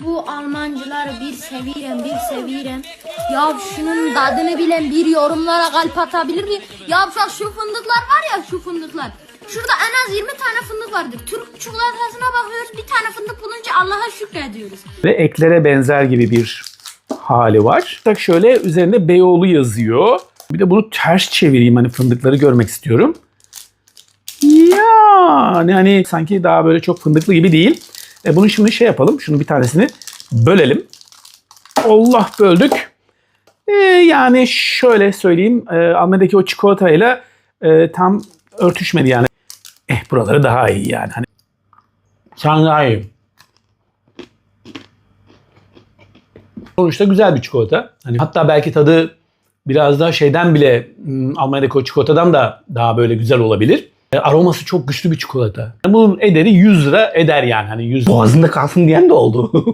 Bu Almancıları bir seviyorum, bir seviyorum. Ya şunun tadını bilen bir yorumlara kalp atabilir mi? Ya bak şu fındıklar var ya şu fındıklar. Şurada en az 20 tane fındık vardır. Türk çikolatasına bakıyoruz. Bir tane fındık bulunca Allah'a şükrediyoruz. Ve eklere benzer gibi bir hali var. Tak şöyle üzerinde Beyoğlu yazıyor. Bir de bunu ters çevireyim hani fındıkları görmek istiyorum. Yani hani sanki daha böyle çok fındıklı gibi değil. E bunu şimdi şey yapalım. Şunu bir tanesini bölelim. Allah böldük. E, yani şöyle söyleyeyim. E, Almanya'daki o çikolatayla e, tam örtüşmedi yani. Eh buraları daha iyi yani. Hani Sen daha iyi. Sonuçta güzel bir çikolata. Hani hatta belki tadı biraz daha şeyden bile hmm, Almanya'daki o çikolatadan da daha böyle güzel olabilir. E, aroması çok güçlü bir çikolata. Bunun ederi 100 lira eder yani. Hani 100 Boğazında kalsın diyen de oldu.